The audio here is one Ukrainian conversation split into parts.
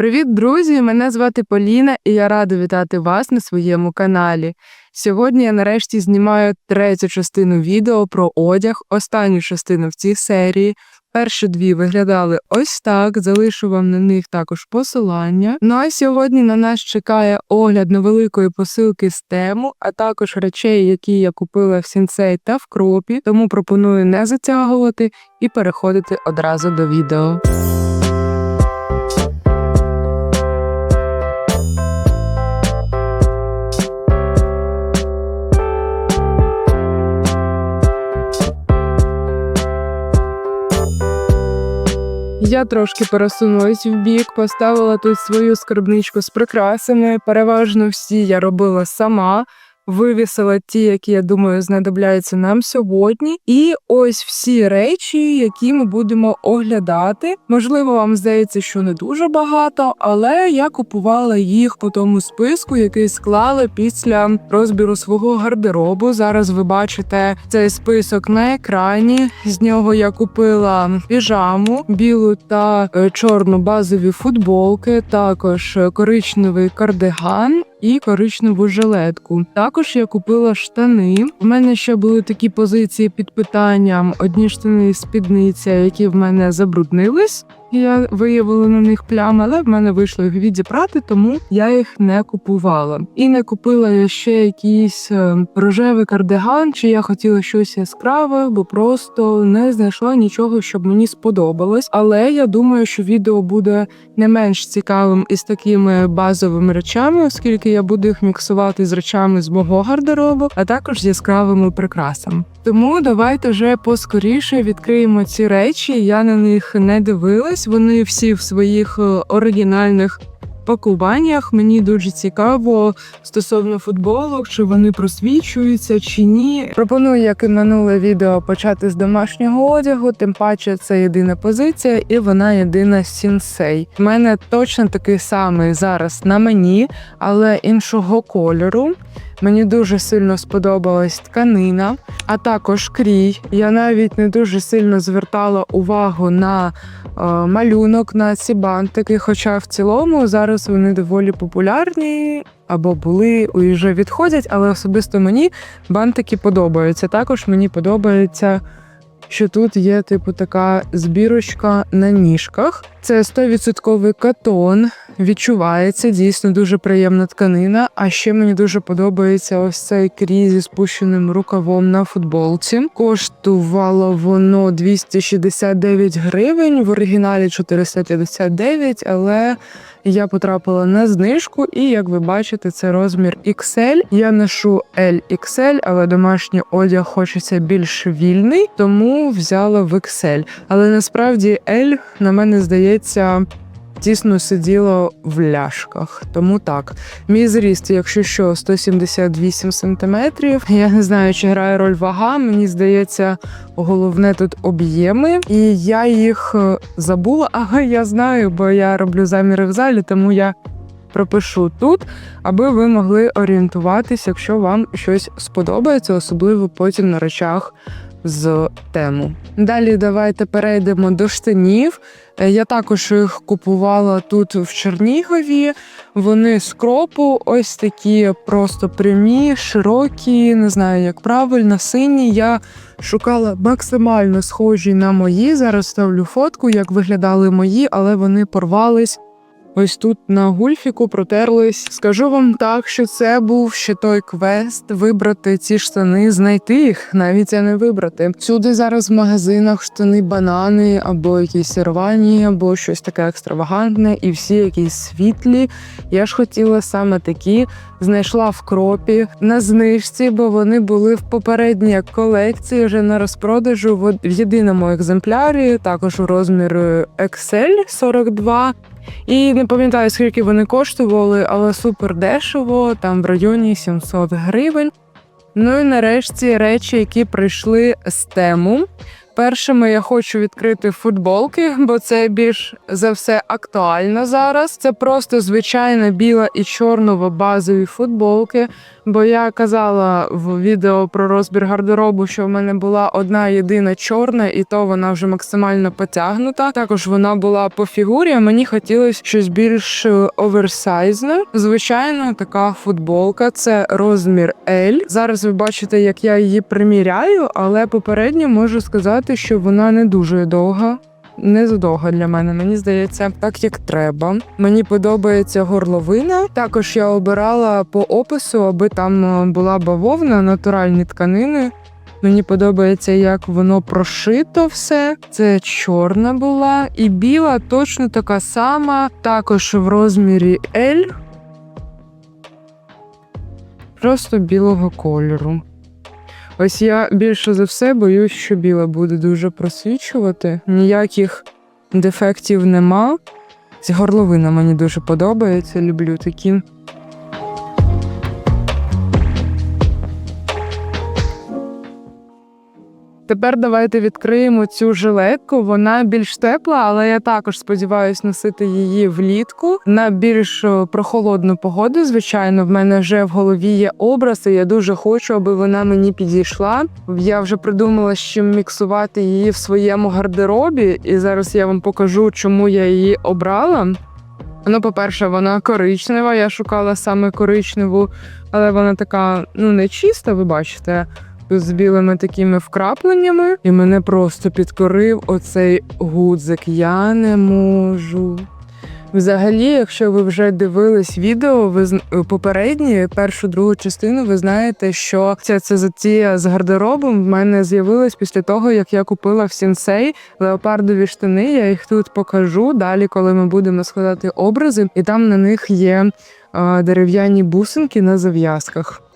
Привіт, друзі! Мене звати Поліна, і я рада вітати вас на своєму каналі. Сьогодні я нарешті знімаю третю частину відео про одяг, останню частину в цій серії. Перші дві виглядали ось так, залишу вам на них також посилання. Ну а сьогодні на нас чекає огляд невеликої посилки з тему, а також речей, які я купила в сінсей та в кропі. Тому пропоную не затягувати і переходити одразу до відео. Я трошки пересунулась в бік, поставила тут свою скарбничку з прикрасами. Переважно всі я робила сама. Вивісила ті, які я думаю знадобляються нам сьогодні. І ось всі речі, які ми будемо оглядати. Можливо, вам здається, що не дуже багато, але я купувала їх по тому списку, який склала після розбіру свого гардеробу. Зараз ви бачите цей список на екрані. З нього я купила піжаму, білу та е, чорну базові футболки, також е, коричневий кардиган і коричневу жилетку. Також я купила штани. У мене ще були такі позиції під питанням: одні штани і спідниця, які в мене забруднились. Я виявила на них плями, але в мене вийшло їх відібрати, тому я їх не купувала. І не купила я ще якийсь е, рожевий кардиган, чи я хотіла щось яскраве, бо просто не знайшла нічого, щоб мені сподобалось. Але я думаю, що відео буде не менш цікавим із такими базовими речами, оскільки я буду їх міксувати з речами з мого гардеробу, а також з яскравими прикрасами. Тому давайте вже поскоріше відкриємо ці речі. Я на них не дивилась. Вони всі в своїх е, оригінальних пакуваннях. Мені дуже цікаво стосовно футболок, чи вони просвічуються чи ні. Пропоную, як і минуле відео, почати з домашнього одягу. Тим паче це єдина позиція, і вона єдина сінсей. У мене точно такий самий зараз на мені, але іншого кольору. Мені дуже сильно сподобалась тканина, а також крій. Я навіть не дуже сильно звертала увагу на е, малюнок на ці бантики. Хоча в цілому зараз вони доволі популярні або були і вже відходять, але особисто мені бантики подобаються. Також мені подобається. Що тут є, типу, така збірочка на ніжках. Це 100% катон, відчувається дійсно дуже приємна тканина. А ще мені дуже подобається ось цей крій зі спущеним рукавом на футболці. Коштувало воно 269 гривень, в оригіналі 459, але я потрапила на знижку, і як ви бачите, це розмір XL. Я ношу LXL, але домашній одяг хочеться більш вільний, тому взяла в XL. Але насправді L на мене здається тісно сиділо в ляшках. Тому так. Мій зріст, якщо що, 178 сантиметрів. Я не знаю, чи грає роль вага. Мені здається, головне тут об'єми. І я їх е, забула, ага, я знаю, бо я роблю заміри в залі, тому я. Пропишу тут, аби ви могли орієнтуватись, якщо вам щось сподобається, особливо потім на речах з тему. Далі давайте перейдемо до штанів. Е, Я також їх купувала тут в Чернігові. Вони з кропу, ось такі просто прямі, широкі, не знаю, як правильно, сині. Я шукала максимально схожі на мої. Зараз ставлю фотку, як виглядали мої, але вони порвались. Ось тут на гульфіку протерлись. Скажу вам так, що це був ще той квест вибрати ці штани, знайти їх, навіть а не вибрати. Всюди зараз в магазинах штани, банани або якісь рвані, або щось таке екстравагантне, і всі якісь світлі. Я ж хотіла саме такі. Знайшла в кропі на знижці, бо вони були в попередній колекції вже на розпродажу в єдиному екземплярі, також у розмірі XL 42. І не пам'ятаю, скільки вони коштували, але супер дешево, там в районі 700 гривень. Ну і нарешті речі, які прийшли з тему. Першими я хочу відкрити футболки, бо це більш за все актуально зараз. Це просто звичайна біла і чорнова базові футболки. Бо я казала в відео про розбір гардеробу, що в мене була одна єдина чорна, і то вона вже максимально потягнута. Також вона була по фігурі. Мені хотілося щось більш е, оверсайзне. Звичайно, така футболка. Це розмір L. Зараз ви бачите, як я її приміряю, але попередньо можу сказати, що вона не дуже довга. Не задовго для мене, мені здається, так як треба. Мені подобається горловина. Також я обирала по опису, аби там е, була бавовна, натуральні тканини. Мені подобається, як воно прошито все. Це чорна була, і біла точно така сама, також в розмірі L. Просто білого кольору. Ось я більше за все боюсь, що біла буде дуже просвічувати. Ніяких дефектів нема. Горловина мені дуже подобається, люблю такі. Тепер давайте відкриємо цю жилетку. Вона більш тепла, але я також сподіваюся носити її влітку на більш е, прохолодну погоду. Звичайно, в мене вже в голові є образ, і я дуже хочу, аби вона мені підійшла. Я вже придумала, з чим міксувати її в своєму гардеробі, і зараз я вам покажу, чому я її обрала. Ну, по-перше, вона коричнева. Я шукала саме коричневу, але вона така ну не чиста, ви бачите з білими такими вкрапленнями, і мене просто підкорив оцей гудзик. Я не можу. Взагалі, якщо ви вже дивились відео, ви попередні першу другу частину, ви знаєте, що ця затія з гардеробом в мене з'явилась після того, як я купила в сінсей леопардові штани. Я їх тут покажу далі, коли ми будемо складати образи, і там на них є дерев'яні бусинки на зав'язках.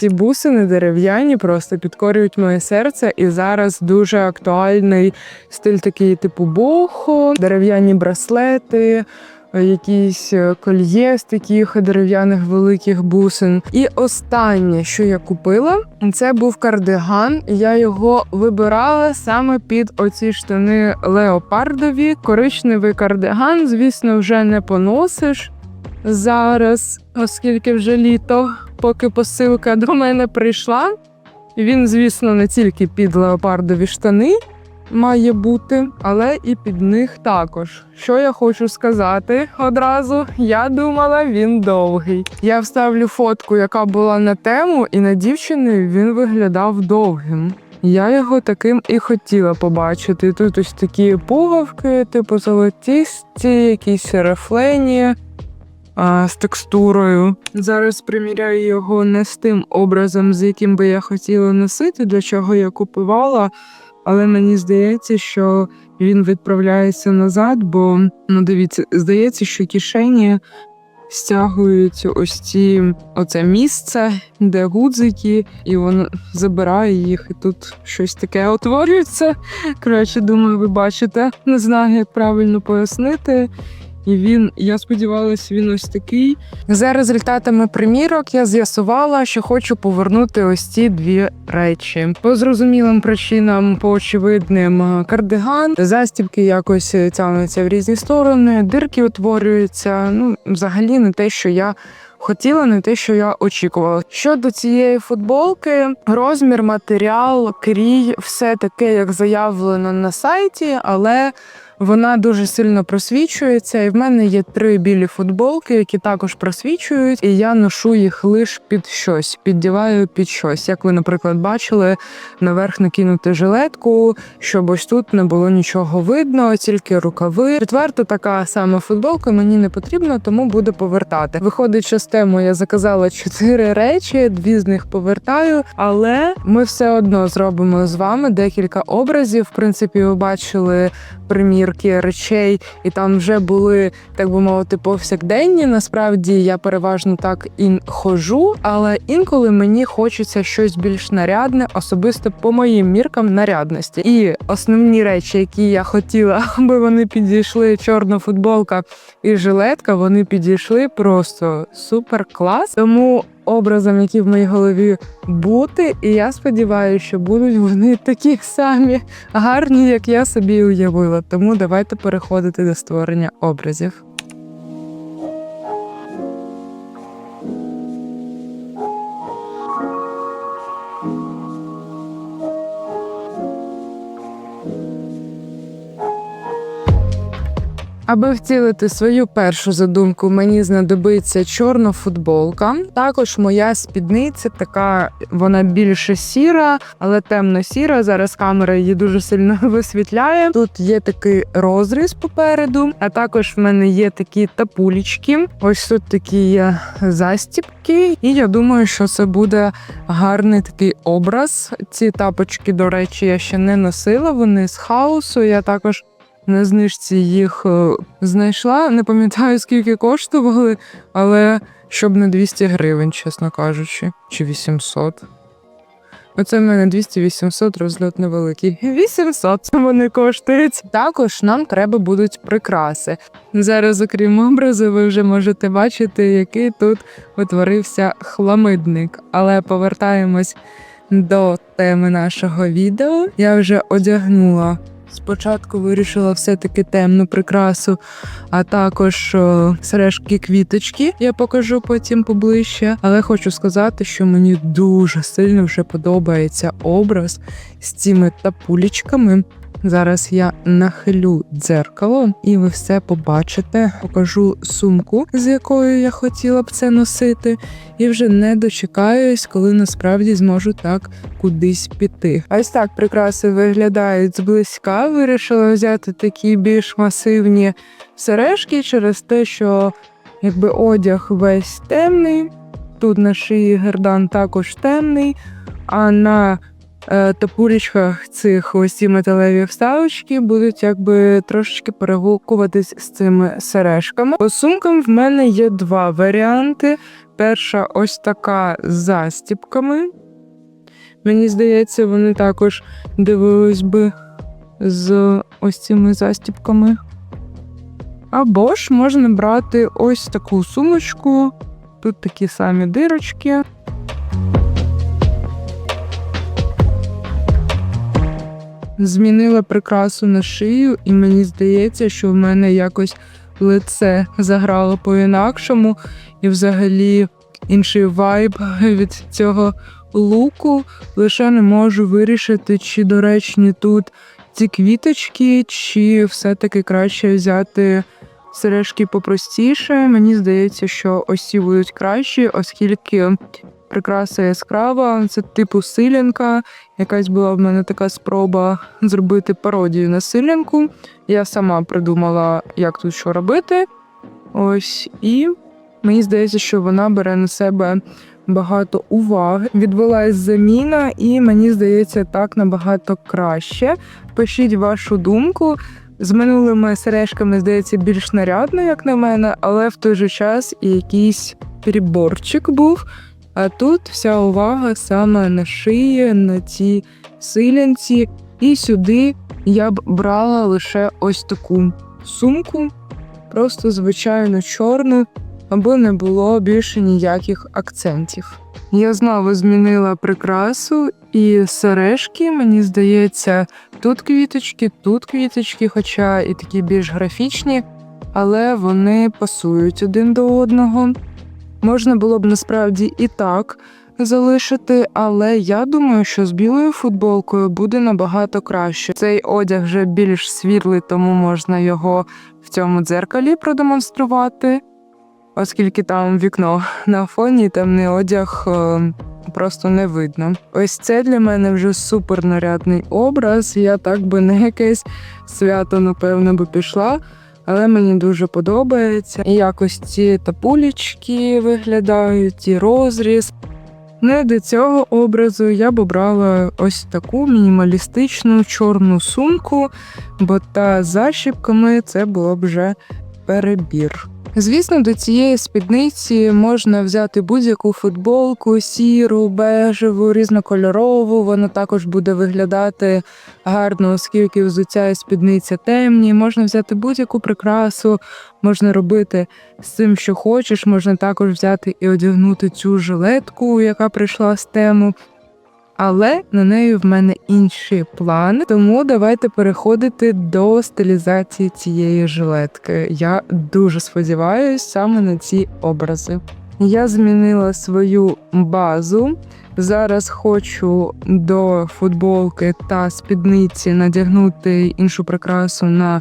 Ці бусини дерев'яні просто підкорюють моє серце, і зараз дуже актуальний стиль такий, типу бохо, дерев'яні браслети. Якісь е, кольє з таких дерев'яних великих бусин. І останнє, що я купила, це був кардиган. Я його вибирала саме під оці штани леопардові. Коричневий кардиган, звісно, вже не поносиш зараз, оскільки вже літо, поки посилка до мене прийшла. Він, звісно, не тільки під леопардові штани має бути, але і під них також. Що я хочу сказати одразу, я думала, він довгий. Я вставлю фотку, яка була на тему, і на дівчини він виглядав довгим. Я його таким і хотіла побачити. Тут ось такі пуговки, типу золотісті, якісь рефлені а, з текстурою. Зараз приміряю його не з тим образом, з яким би я хотіла носити, для чого я купувала. Але мені здається, що він відправляється назад, бо ну дивіться, здається, що кишені стягують ось ці оце місце, де гудзики, і воно забирає їх, і тут щось таке утворюється. Коротше, думаю, ви бачите. Не знаю, як правильно пояснити. І він, я сподівалася, він ось такий. За результатами примірок я з'ясувала, що хочу повернути ось ці дві речі. По зрозумілим причинам, по очевидним кардиган, застібки якось тягнуться в різні сторони, дирки утворюються. Ну, взагалі, не те, що я. Хотіла не те, що я очікувала. Щодо цієї футболки, розмір, матеріал, крій, все таке, як заявлено на сайті, але вона дуже сильно просвічується, і в мене є три білі футболки, які також просвічують, і я ношу їх лише під щось, піддіваю під щось. Як ви, наприклад, бачили, наверх накинути жилетку, щоб ось тут не було нічого видно, тільки рукави. Четверта така сама футболка мені не потрібна, тому буду повертати. Виходить, з тему я заказала чотири речі, дві з них повертаю, але ми все одно зробимо з вами декілька образів. В принципі, ви бачили примірки речей, і там вже були, так би мовити, повсякденні. Насправді я переважно так і хожу, але інколи мені хочеться щось більш нарядне, особисто по моїм міркам нарядності. І основні речі, які я хотіла, аби вони підійшли, чорна футболка і жилетка, вони підійшли просто супер клас. Тому образом, які в моїй голові бути, і я сподіваюся, що будуть вони такі самі гарні, як я собі уявила. Тому давайте переходити до створення образів. Аби втілити свою першу задумку, мені знадобиться чорна футболка. Також моя спідниця така, вона більше сіра, але темно-сіра. Зараз камера її дуже сильно висвітляє. Тут є такий розріз попереду, а також в мене є такі тапулічки. Ось тут такі є застіпки, і я думаю, що це буде гарний такий образ. Ці тапочки, до речі, я ще не носила. Вони з хаосу. Я також на знижці їх е, знайшла. Не пам'ятаю, скільки коштували, але щоб не 200 гривень, чесно кажучи, чи 800. Оце в мене 200-800 розльот невеликий. 800 вони коштують. Також нам треба будуть прикраси. Зараз, окрім образу, ви вже можете бачити, який тут утворився хламидник. Але повертаємось до теми нашого відео. Я вже одягнула. Спочатку вирішила все-таки темну прикрасу, а також сережки квіточки. Я покажу потім поближче. Але хочу сказати, що мені дуже сильно вже подобається образ з цими тапулічками. Зараз я нахилю дзеркало, і ви все побачите. Покажу сумку, з якою я хотіла б це носити, і вже не дочекаюсь, коли насправді зможу так кудись піти. Ось так прикраси виглядають зблизька. Вирішила взяти такі більш масивні сережки через те, що якби одяг весь темний. Тут на шиї гердан також темний, а на топурічках цих ось ці металеві вставочки будуть якби трошечки перегукуватись з цими сережками. По сумкам в мене є два варіанти. Перша ось така з застіпками. Мені здається, вони також дивились би з ось цими застіпками. Або ж можна брати ось таку сумочку. Тут такі самі дирочки. Змінила прикрасу на шию, і мені здається, що в мене якось лице заграло по-інакшому, і взагалі інший вайб від цього луку. Лише не можу вирішити, чи доречні тут ці квіточки, чи все-таки краще взяти сережки попростіше. Мені здається, що ось ці будуть кращі, оскільки прикраса яскрава, це типу силянка. Якась була в мене така спроба зробити пародію на силянку. Я сама придумала, як тут що робити. Ось і мені здається, що вона бере на себе багато уваги. Відбулась заміна, і мені здається, так набагато краще. Пишіть вашу думку. З минулими сережками здається більш нарядно, як на мене, але в той же час і якийсь переборчик був. А тут вся увага саме на шиї, на цій силянці. І сюди я б брала лише ось таку сумку, просто звичайно чорну, аби не було більше ніяких акцентів. Я знову змінила прикрасу і сережки, мені здається, тут квіточки, тут квіточки, хоча і такі більш графічні, але вони пасують один до одного. Можна було б насправді і так залишити, але я думаю, що з білою футболкою буде набагато краще. Цей одяг вже більш світлий, тому можна його в цьому дзеркалі продемонструвати, оскільки там вікно на фоні, темний одяг е, просто не видно. Ось це для мене вже супер нарядний образ. Я так би не якесь свято, напевно, би пішла. Але мені дуже подобається. І якось ці тапулічки виглядають, і розріз. Не до цього образу я б обрала ось таку мінімалістичну чорну сумку, бо та з защіпками це було б вже перебір. Звісно, до цієї спідниці можна взяти будь-яку футболку, сіру, бежеву, різнокольорову. Вона також буде виглядати гарно, оскільки взуття і спідниця темні. Можна взяти будь-яку прикрасу, можна робити з цим, що хочеш. Можна також взяти і одягнути цю жилетку, яка прийшла з тему. Але на неї в мене інші плани, тому давайте переходити до стилізації цієї жилетки. Я дуже сподіваюся саме на ці образи. Я змінила свою базу. Зараз хочу до футболки та спідниці надягнути іншу прикрасу на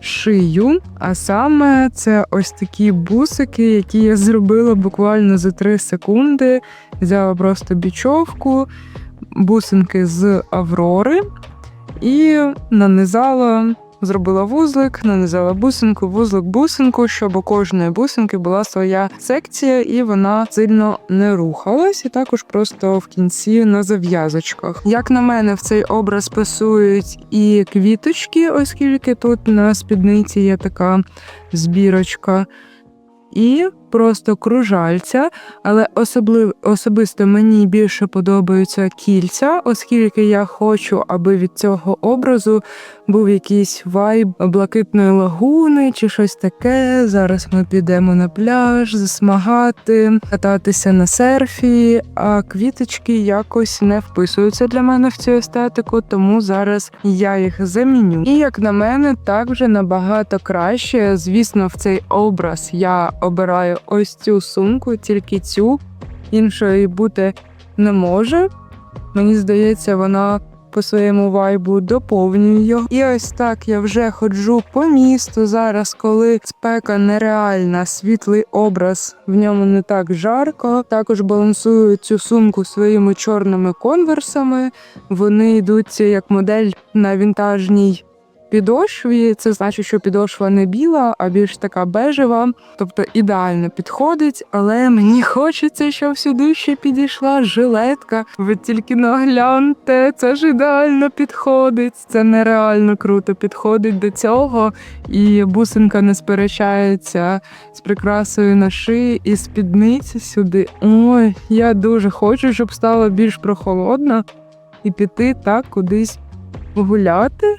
шию. А саме це ось такі бусики, які я зробила буквально за 3 секунди. Взяла просто бічовку, бусинки з Аврори і нанизала. Зробила вузлик, нанизала бусинку, вузлик бусинку, щоб у кожної бусинки була своя секція, і вона сильно не рухалась, і також просто в кінці на зав'язочках. Як на мене, в цей образ пасують і квіточки, оскільки тут на спідниці є така збірочка. І просто кружальця, але особливо особисто мені більше подобаються кільця, оскільки я хочу, аби від цього образу був якийсь вайб блакитної лагуни чи щось таке. Зараз ми підемо на пляж, засмагати, кататися на серфі, а квіточки якось не вписуються для мене в цю естетику, тому зараз я їх заміню. І як на мене, так вже набагато краще. Звісно, в цей образ я обираю ось цю сумку, тільки цю іншої бути не може. Мені здається, вона по своєму вайбу доповнює. І ось так я вже ходжу по місту зараз, коли спека нереальна, світлий образ, в ньому не так жарко. Також балансую цю сумку своїми чорними конверсами. Вони йдуть як модель на вінтажній підошві. Це значить, що підошва не біла, а більш така бежева, тобто ідеально підходить, але мені хочеться, щоб сюди ще підійшла жилетка. Ви тільки нагляньте, це ж ідеально підходить. Це нереально круто підходить до цього. І бусинка не сперечається з прикрасою на шиї і спідниці сюди. Ой, я дуже хочу, щоб стало більш прохолодно і піти так кудись гуляти.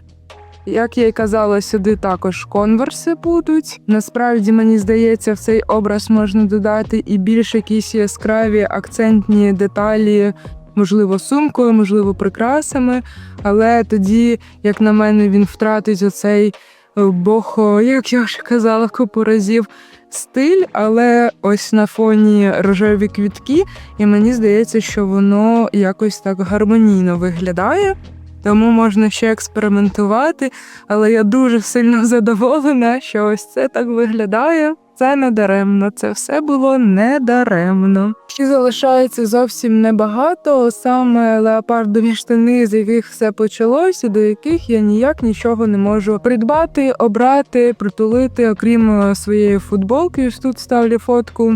Як я й казала, сюди також конверси будуть. Насправді мені здається, в цей образ можна додати і більш якісь яскраві акцентні деталі, можливо, сумкою, можливо, прикрасами. Але тоді, як на мене, він втратить оцей е, бохо, як я вже казала, купу разів. Стиль, але ось на фоні рожеві квітки, і мені здається, що воно якось так гармонійно виглядає тому можна ще експериментувати. Але я дуже сильно задоволена, що ось це так виглядає. Це не даремно, це все було не даремно. Ще залишається зовсім небагато, саме леопардові штани, з яких все почалося, до яких я ніяк нічого не можу придбати, обрати, притулити, окрім е, своєї футболки. Тут ставлю фотку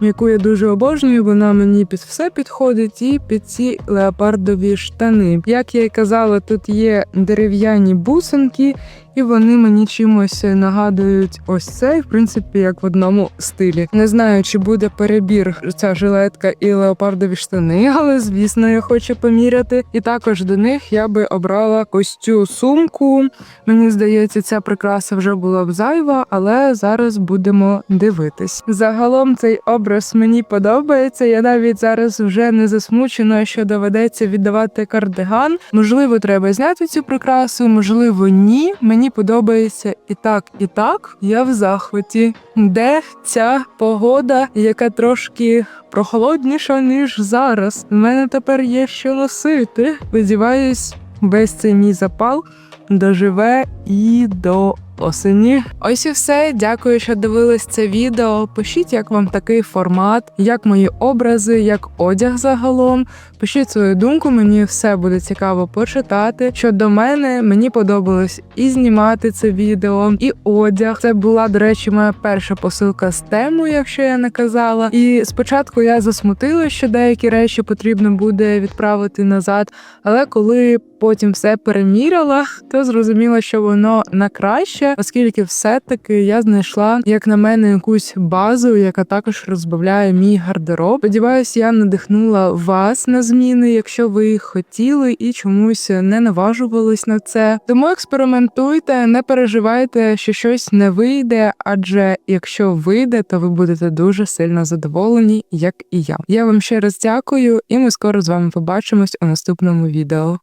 яку я дуже обожнюю. Вона мені під все підходить і під ці леопардові штани. Як я й казала, тут є дерев'яні бусинки, і вони мені чимось нагадують ось цей, в принципі, як в одному стилі. Не знаю, чи буде перебір ця жилетка і леопардові штани, але звісно, я хочу поміряти. І також до них я би обрала ось цю сумку. Мені здається, ця прикраса вже була б зайва, але зараз будемо дивитись. Загалом цей образ мені подобається. Я навіть зараз вже не засмучена, що доведеться віддавати кардиган. Можливо, треба зняти цю прикрасу, можливо, ні. Мені подобається і так, і так. Я в захваті. Де ця погода, яка трошки прохолодніша, ніж зараз. У мене тепер є що носити. Сподіваюсь, весь цей мій запал доживе і до осені. Ось і все. Дякую, що дивились це відео. Пишіть, як вам такий формат, як мої образи, як одяг загалом. Пишіть свою думку, мені все буде цікаво почитати. Щодо мене, мені подобалось і знімати це відео, і одяг. Це була, до речі, моя перша посилка з темою, якщо я не казала. І спочатку я засмутила, що деякі речі потрібно буде відправити назад. Але коли потім все переміряла, то зрозуміла, що воно на краще, оскільки все-таки я знайшла, як на мене, якусь базу, яка також розбавляє мій гардероб. Сподіваюсь, я надихнула вас на зміни, якщо ви хотіли і чомусь не наважувались на це. Тому експериментуйте, не переживайте, що щось не вийде, адже якщо вийде, то ви будете дуже сильно задоволені, як і я. Я вам ще раз дякую, і ми скоро з вами побачимось у наступному відео.